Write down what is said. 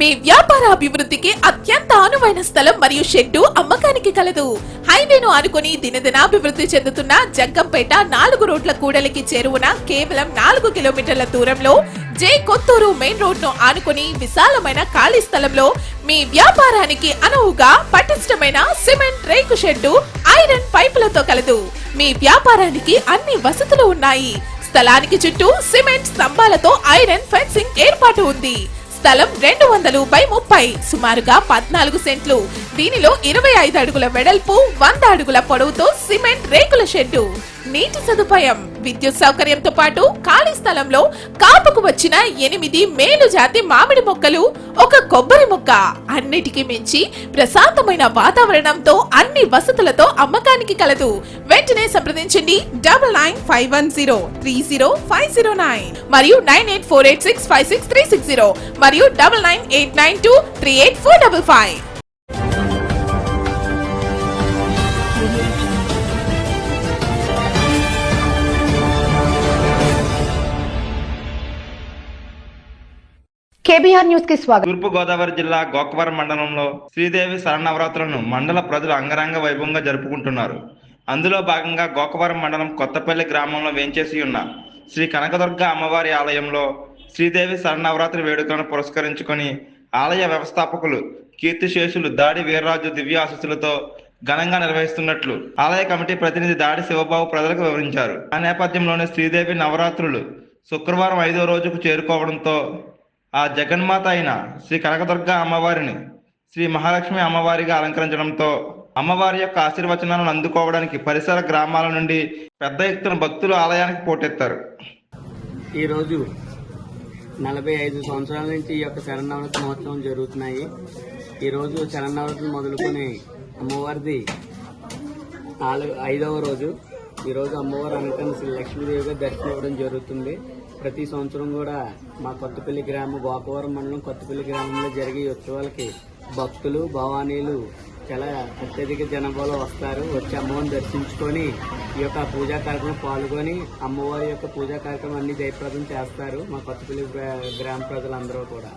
మీ వ్యాపార అభివృద్ధికి అత్యంత అనువైన స్థలం మరియు షెడ్డు అమ్మకానికి కలదు. హైవేను ఆనుకుని దినదినాభివృద్ధి చెందుతున్న జగ్గంపేట నాలుగు రోడ్ల కూడలికి చేరువున కేవలం నాలుగు కిలోమీటర్ల దూరంలో జే కొత్తూరు మెయిన్ రోడ్ను ఆనుకుని విశాలమైన ఖాళీ స్థలంలో మీ వ్యాపారానికి అనువుగా పటిష్టమైన సిమెంట్ రేకు షెడ్డు ఐరన్ పైపులతో కలదు. మీ వ్యాపారానికి అన్ని వసతులు ఉన్నాయి. స్థలానికి చుట్టూ సిమెంట్ స్తంభాలతో ఐరన్ ఫెన్సింగ్ ఏర్పాటు ఉంది. స్థలం రెండు వందలు బై ముప్పై సుమారుగా పద్నాలుగు సెంట్లు. దీనిలో ఇరవై ఐదు అడుగుల వెడల్పు వంద అడుగుల పొడవుతో సిమెంట్ రేకుల షెడ్డు. నీటి సదుపాయం విద్యుత్ సౌకర్యంతో పాటు ఖాళీ స్థలంలో కాపుకు వచ్చిన ఎనిమిది మేలు జాతి మామిడి మొక్కలు ఒక కొబ్బరి మొక్క. అన్నిటికీ మించి ప్రశాంతమైన వాతావరణంతో అన్ని వసతులతో అమ్మకానికి కలదు. వెంటనే సంప్రదించండి double nine five one zero three zero five zero nine మరియు nine eight four eight six five six three six zero మరియు double nine eight nine two three eight four double five. KBR న్యూస్కి స్వాగతం. తూర్పు గోదావరి జిల్లా గోకవరం మండలంలో శ్రీదేవి శరణవరాత్రులను మండల ప్రజలు అంగరంగ వైభవంగా జరుపుకుంటున్నారు. అందులో భాగంగా గోకవరం మండలం కొత్తపల్లి గ్రామంలో వేంచేసి ఉన్న శ్రీ కనకదుర్గ అమ్మవారి ఆలయంలో శ్రీదేవి శరణవరాత్రి వేడుకలను పురస్కరించుకొని ఆలయ వ్యవస్థాపకులు కీర్తిశేషులు దాడి వీర్రాజు దివ్య ఆశీస్సులతో ఘనంగా నిర్వహిస్తున్నట్లు ఆలయ కమిటీ ప్రతినిధి దాడి శివబాబు ప్రజలకు వివరించారు. ఆ నేపథ్యంలోనే శ్రీదేవి నవరాత్రులు శుక్రవారం ఐదో రోజుకు చేరుకోవడంతో ఆ జగన్మాత అయిన శ్రీ కనకదుర్గ అమ్మవారిని శ్రీ మహాలక్ష్మి అమ్మవారిగా అలంకరించడంతో అమ్మవారి యొక్క ఆశీర్వచనాలను అందుకోవడానికి పరిసర గ్రామాల నుండి పెద్ద ఎత్తున భక్తులు ఆలయానికి పోటెత్తారు. ఈరోజు నలభై ఐదు సంవత్సరాల నుంచి ఈ యొక్క శరణవరాత్రి మహోత్సవం జరుగుతున్నాయి. ఈరోజు శరణవరాత్రి మొదలుకొని అమ్మవారిది నాలుగు ఐదవ రోజు. ఈరోజు అమ్మవారు అనుకున్న శ్రీ లక్ష్మీదేవిగా దర్శనం ఇవ్వడం జరుగుతుంది. ప్రతి సంవత్సరం కూడా మా కొత్తపల్లి గ్రామం గోపవరం మండలం కొత్తపల్లి గ్రామంలో జరిగే ఈ ఉత్సవాలకి భక్తులు భవానీలు చాలా అత్యధిక జనాభాలో వస్తారు. వచ్చి అమ్మవారిని దర్శించుకొని ఈ యొక్క పూజా కార్యక్రమం పాల్గొని అమ్మవారి యొక్క పూజా కార్యక్రమం అన్ని జయప్రదం చేస్తారు మా కొత్తపల్లి గ్రా- గ్రామ ప్రజలందరూ కూడా.